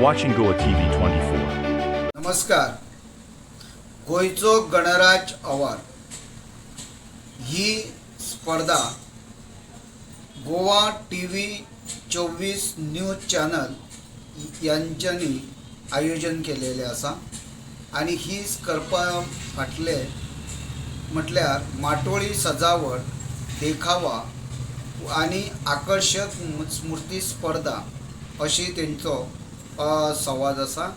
Watching Goa TV 24. नमस्कार. गोयचो गणराज award. ही स्पर्धा गोवा टी व्ही चोवीस न्यूज चॅनल यांच्यानी आयोजन केलेले आसा आणि ही करपा फाटले म्हटल्यार माटोळी सजावट देखावा आणि आकर्षक स्मृती स्पर्धा अशी तेंचो संवाद आसा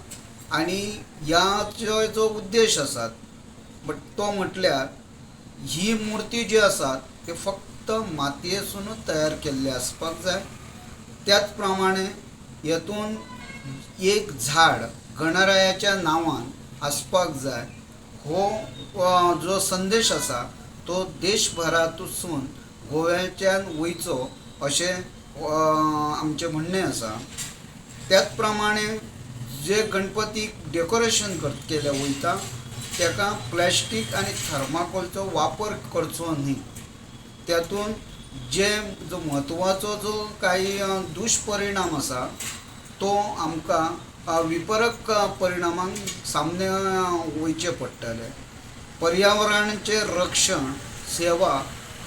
आणि ह्याचो जो उद्देश आसात बट तो म्हटल्यार ही मुर्ती जी आसात ते फक्त मातयेसूनच तयार केल्ले आसपाक जाय. त्याच प्रमाणे हेतून एक झाड गणरायाच्या नांवान आसपाक जाय. हो जो संदेश आसा तो देशभरातसून गोव्याच्यान वयचो अशें आमचें म्हणणें आसा त्याचप्रमाणे जे गणपतीक डेकोरेशन कर केलें वयता ताका प्लॅस्टीक आनी थर्माकोलचो वापर करचो न्ही. त्यातून जे जो म्हत्वाचो जो काही दुश्परिणाम आसा तो आमकां विपरक परिणामांक सामने वयचे पडटले. पर्यावरणाचें रक्षण सेवा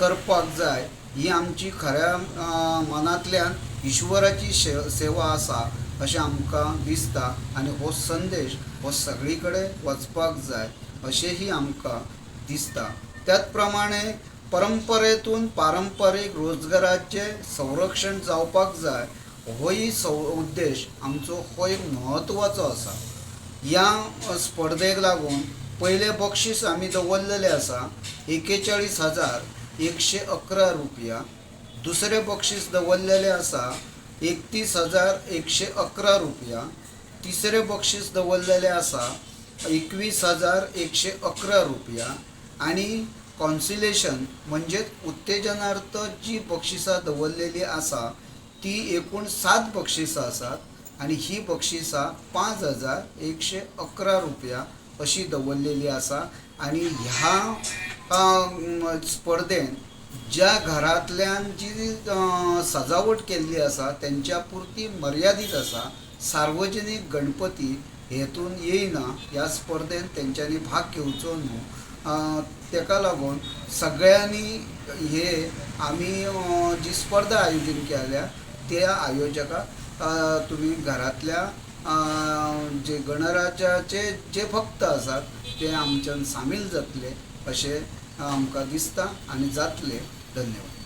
करपाक जाय ही आमची खऱ्या मनांतल्यान ईश्वराची शे सेवा आसा अशें आमकां दिसता आनी हो संदेश हो सगळी कडेन वचपाक जाय अशेंही आमकां दिसता. त्याच प्रमाणे परंपरेतून पारंपारीक रोजगाराचे संरक्षण जावपाक जाय होय सौ उद्देश आमचो हो एक म्हत्वाचो आसा. ह्या स्पर्धेक लागून पयले बक्षीस आमी दवरलेले आसा एकेचाळीस हजार एकशे अकरा रुपया. दुसरें बक्षीस दवरलेलें आसा एकतीस हजार एकशे अकरा रुपया. तिसरें बक्षीस दवरलेलें आसा एकवीस हजार एकशे अकरा रुपया. आनी कॉन्सिलेशन म्हणजेच उत्तेजनार्थ जी बक्षिसां दवरलेली आसा ती एकूण सात बक्षिसां आसात आनी ही बक्षिसां पांच हजार एकशे अकरा रुपया अशी दवरलेली आसा आनी ह्या स्पर्धेंत स्पर्धेन ज्या घरांतल्यान जी सजावट केल्ली आसा तेंच्या पुरती मर्यादीत आसा सार्वजनीक गणपती हेतून येयना ह्या स्पर्धेन तेंच्यांनी भाग घेवचो न्हू ताका तेका लागून सगळ्यांनी हे आमी जी स्पर्धा आयोजन केल्या त्या आयोजकाक तुमी घरांतल्या जे गणराज्याचे जे भक्त आसात ते आमच्यान सामील जातले अशें आमकां दिसता आनी जातले. धन्यवाद.